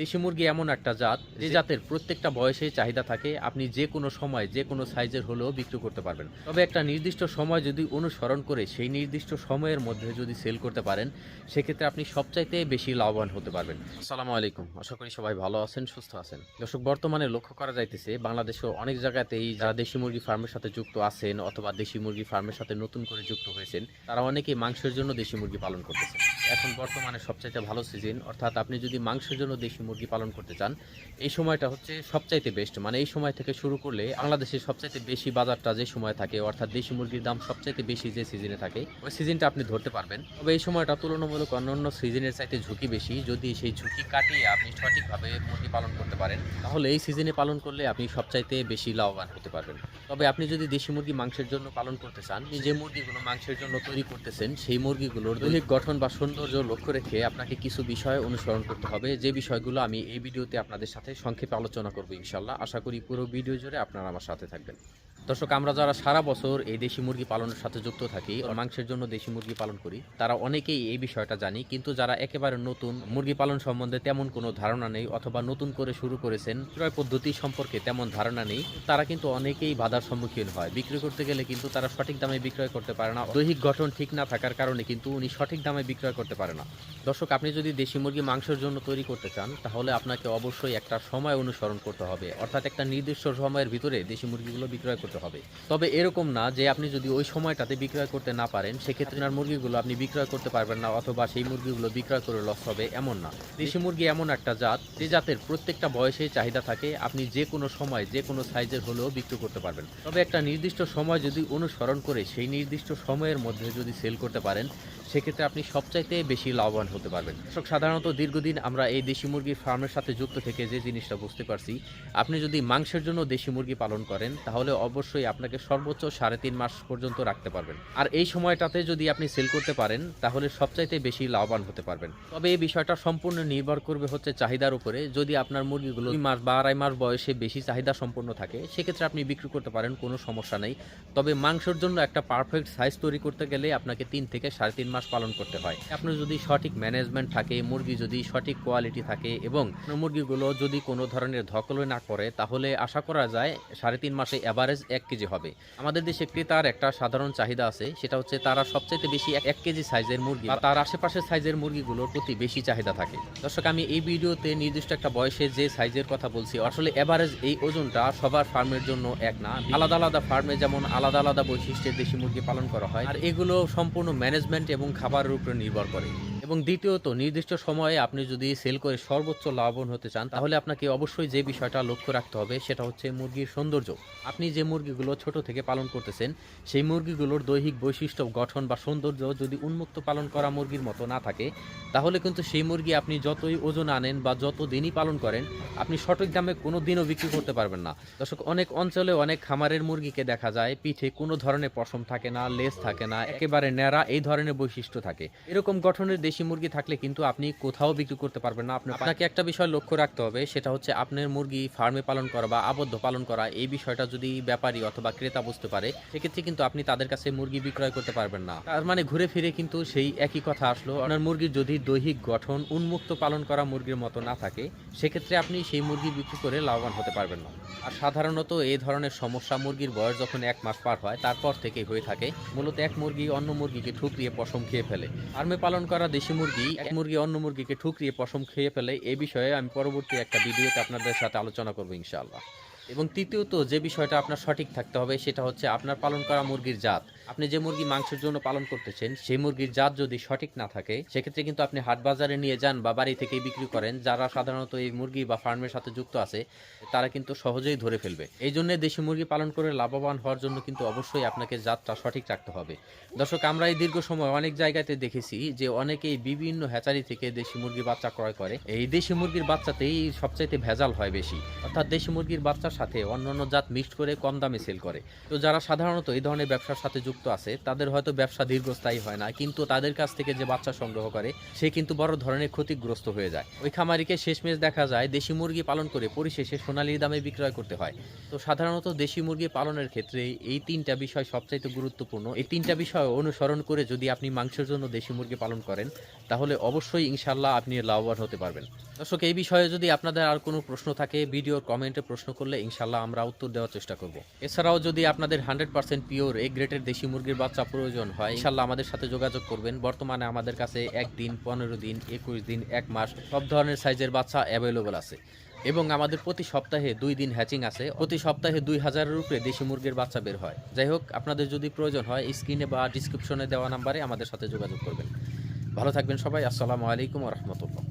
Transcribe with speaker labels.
Speaker 1: দেশি মুরগি এমন একটা জাত যে জাতের প্রত্যেকটা বয়সে চাহিদা থাকে। আপনি যে কোনো সময় যে কোনো সাইজের হলেও বিক্রি করতে পারবেন। তবে একটা নির্দিষ্ট সময় যদি অনুসরণ করে সেই নির্দিষ্ট সময়ের মধ্যে যদি সেল করতে পারেন সেক্ষেত্রে আপনি সবচাইতে বেশি লাভবান হতে পারবেন। আসসালামু আলাইকুম। আশা করি সবাই ভালো আছেন সুস্থ আছেন। দর্শক বর্তমানে লক্ষ্য করা যাইতেছে বাংলাদেশের অনেক জায়গাতেই যারা দেশি মুরগি ফার্মের সাথে যুক্ত আছেন অথবা দেশি মুরগি ফার্মের সাথে নতুন করে যুক্ত হয়েছেন তারা অনেকেই মাংসের জন্য দেশি মুরগি পালন করতেছেন। এখন বর্তমানে সবচাইতে ভালো সিজন অর্থাৎ আপনি যদি মাংসের জন্য দেশি মুরগি পালন করতে চান, এই সময়টা হচ্ছে সবচাইতে বেস্ট মানে এই সময় থেকে শুরু করলে বাংলাদেশের সবচাইতে বেশি বাজারটা যে সময় থাকে, অর্থাৎ দেশি মুরগির দাম সবচাইতে বেশি যে সিজনে থাকে, ওই সিজনটা আপনি ধরতে পারবেন। তবে এই সময়টা তুলনামূলক অন্যান্য সিজনের চাইতে ঝুঁকি বেশি। যদি সেই ঝুঁকি কাটিয়ে আপনি সঠিকভাবে মুরগি পালন করতে পারেন, তাহলে এই সিজনে পালন করলে আপনি সবচাইতে বেশি লাভবান হতে পারবেন। তবে আপনি যদি দেশি মুরগি মাংসের জন্য পালন করতে চান যে মুরগিগুলো মাংসের জন্য তৈরি করতেছেন, সেই মুরগিগুলোর দৈহিক গঠন বা সৌন্দর্য লক্ষ্য রেখে আপনাকে কিছু বিষয় অনুসরণ করতে হবে। যে বিষয়গুলো আমি এই ভিডিওতে আপনাদের সাথে সংক্ষেপে আলোচনা করব ইনশাল্লাহ। আশা করি পুরো ভিডিও জুড়ে আপনারা আমার সাথে থাকবেন। দর্শক, আমরা যারা সারা বছর এই দেশি মুরগি পালনের সাথে যুক্ত থাকি, মাংসের জন্য দেশি মুরগি পালন করি, তারা অনেকেই এই বিষয়টা জানি, কিন্তু যারা একেবারে নতুন, মুরগি পালন সম্বন্ধে তেমন কোনো ধারণা নেই অথবা নতুন করে শুরু করেছেন, ক্রয় পদ্ধতি সম্পর্কে তেমন ধারণা নেই, তারা কিন্তু অনেকেই বাধার সম্মুখীন হয়। বিক্রি করতে গেলে কিন্তু তারা সঠিক দামে বিক্রয় করতে পারে না, দৈহিক গঠন ঠিক না থাকার কারণে কিন্তু উনি সঠিক দামে বিক্রয় করতে পারে না। দর্শক, আপনি যদি দেশি মুরগি মাংসের জন্য তৈরি করতে চান, তাহলে আপনাকে অবশ্যই একটা সময় অনুসরণ করতে হবে। অর্থাৎ একটা নির্দিষ্ট সময়ের ভিতরে দেশি মুরগিগুলো বিক্রয় করতে হবে। তবে এরকম না যে আপনি যদি ওই সময়টাতে বিক্রয় করতে না পারেন, সেক্ষেত্রে আপনার মুরগিগুলো আপনি বিক্রয় করতে পারবেন না অথবা সেই মুরগিগুলো বিক্রয় করে লস হবে এমন না। দেশি মুরগি এমন একটা জাত, যে জাতের প্রত্যেকটা বয়সে চাহিদা থাকে, আপনি যে কোনো সময়, যে কোনো সাইজের হলেও বিক্রি করতে পারবেন। তবে একটা নির্দিষ্ট সময় যদি অনুসরণ করে, সেই নির্দিষ্ট সময়ের মধ্যে যদি সেল করতে পারেন সেক্ষেত্রে আপনি সবচাইতে বেশি লাভবান হতে পারবেন। দর্শক, সাধারণত দীর্ঘদিন আমরা এই দেশি মুরগির ফার্মের সাথে যুক্ত থেকে যে জিনিসটা বুঝতে পারছি, আপনি যদি মাংসের জন্য দেশি মুরগি পালন করেন, তাহলে অবশ্যই আপনাকে সর্বোচ্চ সাড়ে তিন মাস পর্যন্ত রাখতে পারবেন। আর এই সময়টাতে যদি আপনি সেল করতে পারেন, তাহলে সবচাইতে বেশি লাভবান হতে পারবেন। তবে এই বিষয়টা সম্পূর্ণ নির্ভর করবে হচ্ছে চাহিদার উপরে। যদি আপনার মুরগিগুলো দুই মাস বা আড়াই মাস বয়সে বেশি চাহিদা সম্পন্ন থাকে, সেক্ষেত্রে আপনি বিক্রি করতে পারেন, কোনো সমস্যা নেই। তবে মাংসের জন্য একটা পারফেক্ট সাইজ তৈরি করতে গেলে আপনাকে তিন থেকে সাড়ে তিন মাস পালন করতে হয়। আপনার যদি সঠিক ম্যানেজমেন্ট থাকে, মুরগি যদি সঠিক কোয়ালিটি থাকে এবং মুরগিগুলো যদি কোনো ধরনের ধকলে না করে, তাহলে আশা করা যায় সাড়ে তিন মাসে অ্যাভারেজ এক কেজি হবে। আমাদের দেশে ক্রেতার একটা সাধারণ চাহিদা আছে, সেটা হচ্ছে তারা সবচাইতে বেশি এক- কেজি সাইজের মুরগি বা তার আশেপাশের সাইজের মুরগিগুলোর প্রতি বেশি চাহিদা থাকে। দর্শক, আমি এই ভিডিওতে নির্দিষ্ট একটা বয়সে যে সাইজের কথা বলছি, আসলে এভারেজ এই ওজনটা সবার ফার্মের জন্য এক না। আলাদা আলাদা ফার্মে যেমন আলাদা আলাদা বৈশিষ্ট্যের দেশি মুরগি পালন করা হয়, আর এগুলো সম্পূর্ণ ম্যানেজমেন্ট এবং খাবারের উপরে নির্ভর করে। এবং দ্বিতীয়ত, নির্দিষ্ট সময়ে আপনি যদি সেল করে সর্বোচ্চ লাভবান হতে চান, তাহলে আপনাকে অবশ্যই যে বিষয়টা লক্ষ্য রাখতে হবে সেটা হচ্ছে মুরগির সৌন্দর্য। আপনি যে মুরগিগুলো ছোট থেকে পালন করতেছেন, সেই মুরগিগুলোর দৈহিক বৈশিষ্ট্য, গঠন বা সৌন্দর্য যদি উন্মুক্ত পালন করা মুরগির মতো না থাকে, তাহলে কিন্তু সেই মুরগি আপনি যতই ওজন আনেন বা যত দিনই পালন করেন, আপনি সঠিক দামে কোনো দিনও বিক্রি করতে পারবেন না। দর্শক, অনেক অঞ্চলে অনেক খামারের মুরগিকে দেখা যায়, পিঠে কোনো ধরনের পশম থাকে না, লেজ থাকে না, একেবারে ন্যাড়া এই ধরনের বৈশিষ্ট্য থাকে। এরকম গঠনের দেশি মুরগি থাকলে কিন্তু আপনি কোথাও বিক্রি করতে পারবেন না। আপনি আপনাকে একটা বিষয় লক্ষ্য রাখতে হবে সেটা হচ্ছে আপনার মুরগি ফার্মে পালন করা বা আবদ্ধ পালন করা এই বিষয়টা যদি ব্যাপারী অথবা ক্রেতা বুঝতে পারে সেক্ষেত্রে কিন্তু আপনি তাদের কাছে মুরগি বিক্রয় করতে পারবেন না। তার মানে ঘুরে ফিরে কিন্তু সেই একই কথা আসলো। আপনার মুরগির যদি দৈহিক গঠন উন্মুক্ত পালন করা মুরগির মতো না থাকে সেক্ষেত্রে আপনি সেই মুরগি বিক্রি করে লাভবান হতে পারবেন না। আর সাধারণত এই ধরনের সমস্যা মুরগির বয়স যখন এক মাস পার হয় তারপর থেকেই হয়ে থাকে। মূলত এক মুরগি অন্য মুরগিকে ঠুকরিয়ে পশম খেয়ে ফেলে। ফার্মে পালন করা দেশি মুরগি, এক মুরগি অন্য মুরগিকে ঠুকরিয়ে পশম খেয়ে ফেলে, এ বিষয়ে আমি পরবর্তী একটা ভিডিওতে আপনাদের সাথে আলোচনা করব ইনশাআল্লাহ। এবং তৃতীয়ত যে বিষয়টা আপনার সঠিক থাকতে হবে সেটা হচ্ছে আপনার পালন করা মুরগির জাত। আপনি যে মুরগি মাংসের জন্য পালন করতেছেন, সেই মুরগির জাত যদি সঠিক না থাকে, সেক্ষেত্রে কিন্তু আপনি হাট বাজারে নিয়ে যান বা বাড়ি থেকেই বিক্রি করেন, যারা সাধারণত এই মুরগি বা ফার্মের সাথে যুক্ত আছে, তারা কিন্তু সহজেই ধরে ফেলবে। এই জন্য দেশি মুরগি পালন করে লাভবান হওয়ার জন্য কিন্তু অবশ্যই আপনাকে জাতটা সঠিক রাখতে হবে। দর্শক, আমরা এই দীর্ঘ সময় অনেক জায়গাতে দেখেছি যে অনেকেই বিভিন্ন হ্যাচারি থেকে দেশি মুরগির বাচ্চা ক্রয় করে। এই দেশি মুরগির বাচ্চাতেই সবচাইতে ভেজাল হয় বেশি। অর্থাৎ দেশি মুরগির বাচ্চার ব্যবসার সাথে অন্যান্য জাত মিক্সড করে কম দামে সেল করে। তো যারা সাধারণত এই ধরনের ব্যবসার সাথে যুক্ত আছে, তাদের হয়তো ব্যবসা দীর্ঘস্থায়ী হয় না, কিন্তু তাদের কাছ থেকে যে বাচ্চা সংগ্রহ করে, সে কিন্তু বড় ধরনের ক্ষতিগ্রস্ত হয়ে যায়। ওই খামারিকে শেষমেশ দেখা যায় দেশি মুরগি পালন করে পরিশেষে সোনালির দামে বিক্রয় করতে হয়। তো সাধারণত দেশি মুরগি পালনের ক্ষেত্রে এই তিনটা বিষয় সবচাইতে গুরুত্বপূর্ণ। এই তিনটা বিষয় অনুসরণ করে যদি আপনি মাংসের জন্য দেশি মুরগি পালন করেন, তাহলে অবশ্যই ইনশাল্লাহ আপনি লাভবান হতে পারবেন। দর্শক, এই বিষয়ে যদি আপনাদের আর কোনো প্রশ্ন থাকে, ভিডিওর কমেন্টে প্রশ্ন করলে ইনশাল্লাহ আমরা উত্তর দেওয়ার চেষ্টা করব। এছাড়াও যদি আপনাদের হান্ড্রেড পার্সেন্ট পিওর এ গ্রেটের দেশি মুরগির বাচ্চা প্রয়োজন হয় ইনশাল্লাহ আমাদের সাথে যোগাযোগ করবেন। বর্তমানে আমাদের কাছে একদিন পনেরো দিন, একুশ দিন, এক মাস সব ধরনের সাইজের বাচ্চা অ্যাভেলেবল আছে। এবং আমাদের প্রতি সপ্তাহে দুই দিন হ্যাচিং আছে। প্রতি সপ্তাহে দুই হাজারের উপরে দেশি মুরগির বাচ্চা বের হয়। যাই হোক, আপনাদের যদি প্রয়োজন হয়, স্ক্রিনে বা ডিসক্রিপশনে দেওয়া নাম্বারে আমাদের সাথে যোগাযোগ করবেন। ভালো থাকবেন সবাই। আসসালামু আলাইকুম রহমতুল্লাহ।